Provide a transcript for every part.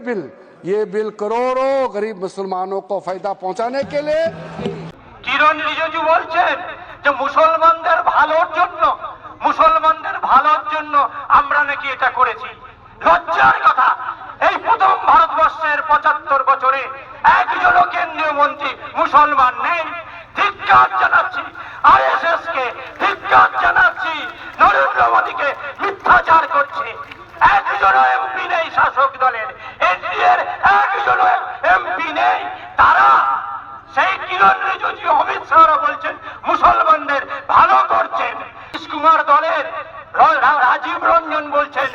Bill ये bill करोड़ों गरीब मुसलमानों को फायदा पहुंचाने के लिए কিরণ রিজিজু বলছেন যে মুসলমানদের ভালোর জন্য মুসলমানদের ভালোর জন্য আমরা নাকি এটা করেছি লজ্জার কথা এই প্রথম ভারতবর্ষের পঁচাত্তর বছরে একজনও কেন্দ্রীয় মন্ত্রী মুসলমান রাজীব রঞ্জন বলছেন,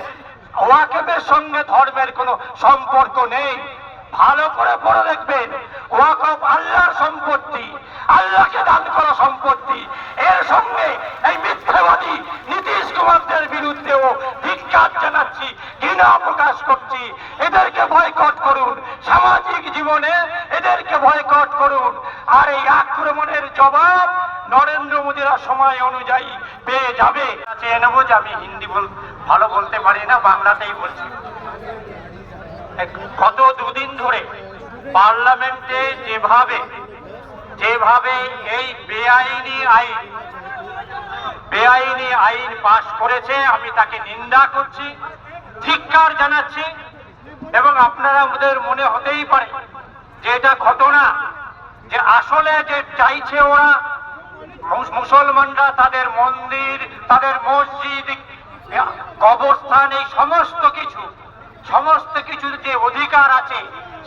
ওয়াকেবের সঙ্গে ধর্মের কোনো সম্পর্ক নেই। ভালো করে পড়ে দেখবেন ওয়াকফ আল্লাহর সম্পত্তি, আল্লাহকে দান করা সম্পত্তি। এর সঙ্গে এই মিথ্যাবাদী নীতিশ কুমারদের বিরুদ্ধেও ধিক্কার জানাচ্ছি, ঘৃণা প্রকাশ করছি। এদেরকে বয়কট করুন, সামাজিক জীবনে এদেরকে বয়কট করুন। আর এই আক্রমণের জবাব নরেন্দ্র মোদীরা সময় অনুযায়ী পেয়ে যাবে। চেয়ে নেব যে আমি হিন্দি বল ভালো বলতে পারি না, বাংলাতেই বলছি। গত দুদিন ধরে পার্লামেন্টে যেভাবে যেভাবে এই বেআইনি আইন বেআইনি আইন পাশ করেছে, আমি তাকে নিন্দা করছি, ধিক্কার জানাচ্ছি, এবং আপনারা আমাদের মনে হতেই পারে যে এটা ঘটনা, যে আসলে যে চাইছে ওরা মুসলমানরা তাদের মন্দির, তাদের মসজিদ, কবরস্থান, এই সমস্ত কিছু সমস্ত কিছু যে অধিকার আছে,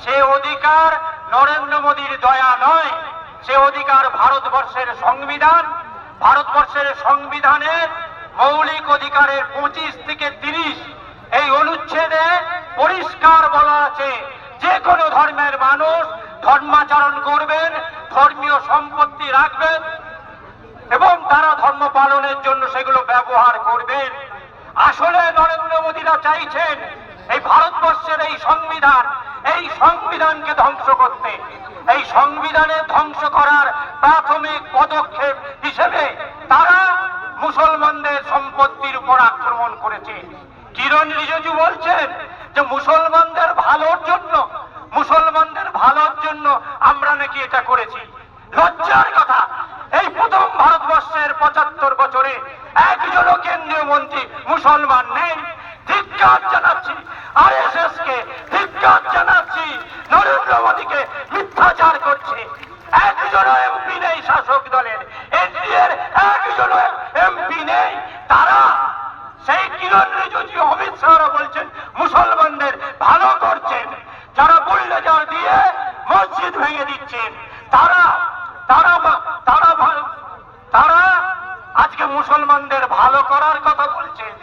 সে অধিকার নরেন্দ্র মোদীর দয়া নয়, সে অধিকার ভারতবর্ষের সংবিধান, ভারতবর্ষের সংবিধানের মৌলিক অধিকারের পঁচিশ থেকে তিরিশ, এই অনুচ্ছেদে পরিষ্কার বলা আছে, যে কোনো ধর্মের মানুষ ধর্মাচরণ করবেন, ধর্মীয় সম্পত্তি রাখবেন এবং তারা ধর্ম পালনের জন্য সেগুলো ব্যবহার করবেন। আসলে নরেন্দ্র মোদীরা চাইছেন এই ভারতবর্ষের এই সংবিধান, এই সংবিধানকে ধ্বংস করতে। এই সংবিধানের ধ্বংস করার প্রাথমিক পদক্ষেপ হিসেবে তারা মুসলমানদের সম্পত্তির উপর আক্রমণ করেছে। কিরণ রিজিজু বলছেন যে মুসলমানদের ভালোর জন্য, মুসলমানদের ভালোর জন্য আমরা নাকি এটা করেছি। লজ্জার কথা ভারতবর্ষের পঁচাত্তর বছরে একজনও কেন্দ্রীয় মন্ত্রী মুসলমান নেই। ধিক্কার জানাচ্ছি আইএসএস কে ধিক্কার জানাচ্ছি, নরেন্দ্র মোদীকে মিথ্যাচার করছে। একজনও এমপি নেই শাসক দলের, এনডিএর একজনও এমপি নেই। তারা সেই কিরণ রিজিজু, অমিত শাহরা বলছেন, মুসলমানদের ভালো করছেন। যারা বুলডোজার দিয়ে মসজিদ ভেঙে দিচ্ছেন, তারা তারা বা- তারা ভা- তারা আজকে মুসলমানদের ভালো করার কথা বলছেন।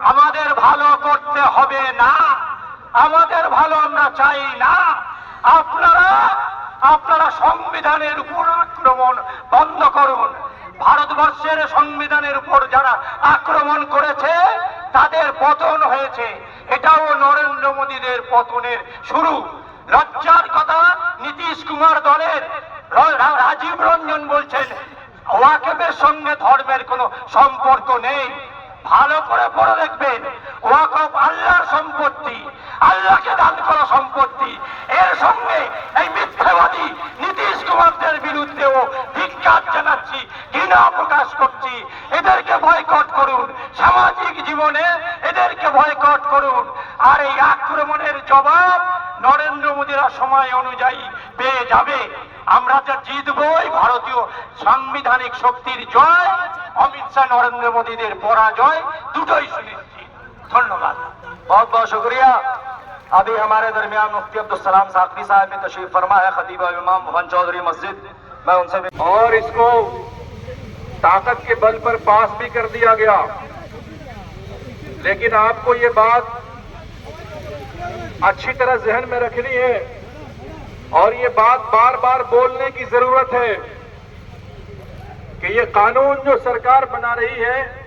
আমাদের ভালো করতে হবে না। আমাদের ভালো আমরা চাই না। আপনারা আপনারা সংবিধানের উপর আক্রমণ বন্ধ করুন। ভারতবর্ষের সংবিধানের উপর যারা আক্রমণ করেছে, তাদের পতন হয়েছে। এটাও নরেন্দ্র মোদীদের পতনের শুরু। লজ্জার কথা, নীতিশ কুমার দলের রাজীব রঞ্জন বলছেন ওয়াকেবের সঙ্গে ধর্মের কোনো সম্পর্ক নেই। ভালো করে পড়ে দেখবেন, ওয়াকফ আল্লাহর সম্পত্তি, আল্লাহকে দান করা সম্পত্তি। এর সঙ্গে এই মিথ্যাবাদী নীতিশ কুমারদের বিরুদ্ধেও ধিক্কার জানাচ্ছি, ঘৃণা প্রকাশ করছি। এদেরকে বয়কট করুন, সামাজিক জীবনে এদেরকে বয়কট করুন। আর এই আক্রমণের জবাব নরেন্দ্র মোদীরা সময় অনুযায়ী পেয়ে যাবে আমরা যা জিতবই ভারতীয় সাংবিধানিক শক্তির জয় অমিত শাহ নরেন্দ্র মোদীদের পরাজয় দুটোই সুনিশ্চিত ধন্যবাদ बहुत बहुत शुक्रिया अभी हमारे दरमियान मुफ्ती अब्दुल सलाम साकवी साहब ने तशरीफ फरमा है खतीब और इमाम मोहन चौधरी मस्जिद मैं उनसे भी और इसको ताकत के बल पर पास भी कर दिया गया लेकिन आपको ये बात اچھی طرح ذہن میں رکھنی ہے۔ اور یہ بات بار بار بولنے کی ضرورت ہے کہ یہ قانون جو سرکار بنا رہی ہے،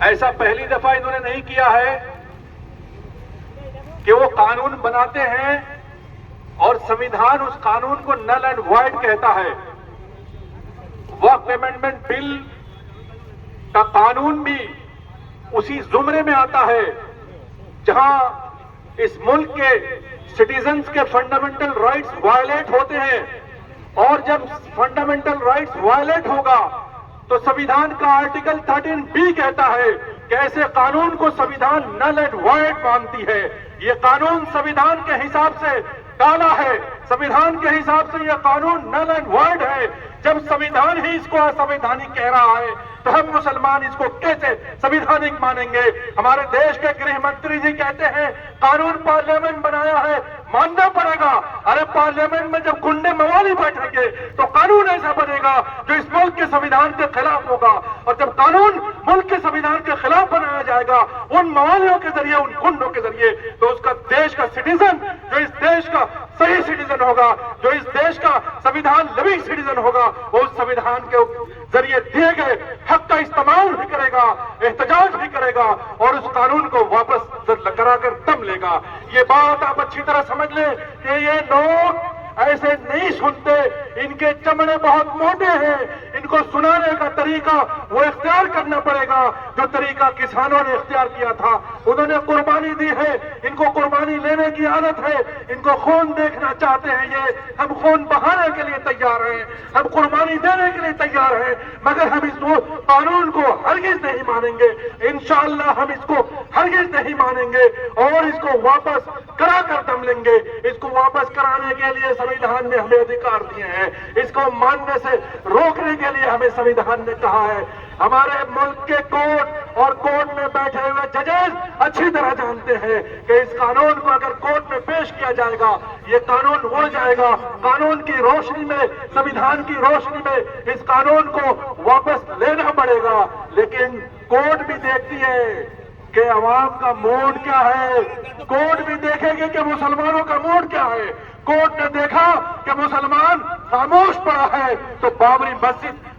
ایسا پہلی دفعہ انہوں نے نہیں کیا ہے کہ وہ قانون بناتے ہیں اور سمیدھان اس قانون کو نل اینڈ وائٹ کہتا ہے۔ وقت امینڈمنٹ بل کا قانون بھی اسی زمرے میں آتا ہے جہاں اس ملک کے سٹیزنز کے فنڈامنٹل رائٹس وائلیٹ ہوتے ہیں۔ اور جب فنڈامنٹل رائٹس وائلیٹ ہوگا، تو سویدھان کا آرٹیکل 13 بی کہتا ہے کہ ایسے قانون کو سویدھان نل اینڈ وائٹ مانتی ہے۔ یہ قانون سویدھان کے حساب سے کالا ہے۔ سویدھان کے حساب سے یہ قانون نل اینڈ وائٹ ہے۔ جب سویدھان ہی اس کو سویدھانک کہہ رہا ہے، تو ہم مسلمان اس کو کیسے سویدھانک مانیں گے؟ ہمارے دیش کے گرہ منتری جی کہتے ہیں، قانون پارلیمنٹ بنایا ہے، ماننا پڑے گا۔ ارے، پارلیمنٹ میں جب گنڈے موالی بیٹھیں گے، تو قانون ایسا بنے گا جو اس ملک کے سویدھان کے خلاف ہوگا۔ اور جب قانون ملک کے سویدھان کے خلاف بنایا جائے گا، ان موالیوں کے ذریعے، ان گنڈوں کے ذریعے، تو اس کا دیش کا سٹیزن جو اس دیش کا صحیح سٹیزن ہوگا، جو اس دیش کا سویدھان لوی سٹیزن ہوگا وہ اس سمیدھان کے ذریعے دیے گئے حق کا استعمال بھی کرے گا، احتجاج بھی کرے گا اور اس قانون کو واپس کرا کر دم لے گا۔ یہ بات آپ اچھی طرح سمجھ لیں کہ یہ نوک ایسے نہیں سنتے۔ ان کے چمڑے بہت موٹے ہیں۔ ان کو سنانے کا طریقہ وہ اختیار کرنا پڑے گا۔ جو طریقہ کسانوں نے اختیار کیا تھا، انہوں نے قربانی دی ہے۔ ان کو قربانی لینے کی عادت ہے۔ ان کو خون دیکھنا چاہتے ہیں یہ۔ ہم خون بہانے کے لیے تیار ہیں۔ ہم قربانی دینے کے لیے تیار ہیں۔ مگر ہم اس قانون کو ہرگز نہیں مانیں گے۔ انشاءاللہ ہم اس کو ہرگز نہیں مانیں گے اور اس کو واپس کرا کر دم لیں گے۔ اس کو واپس کرانے کے لیے سمیدھان نے ہمیں ادھکار دیا ہے۔ اس کو ماننے سے روکنے کے لیے ہمیں سمیدھان نے کہا ہے۔ ہمارے ملک کے کورٹ اور کورٹ میں بیٹھے ہوئے ججز اچھی طرح جانتے ہیں کہ اس قانون کو اگر کورٹ میں پیش کیا جائے گا، یہ قانون ہو جائے گا۔ قانون کی روشنی میں سمیدھان کی روشنی میں اس قانون کو واپس لینا پڑے گا۔ لیکن کورٹ بھی دیکھتی ہے۔ کہ عوام کا موڈ کیا ہے؟ کوٹ بھی دیکھیں گے کہ مسلمانوں کا موڈ کیا ہے۔ کوٹ نے دیکھا کہ مسلمان خاموش پڑا ہے۔ تو بابری مسجد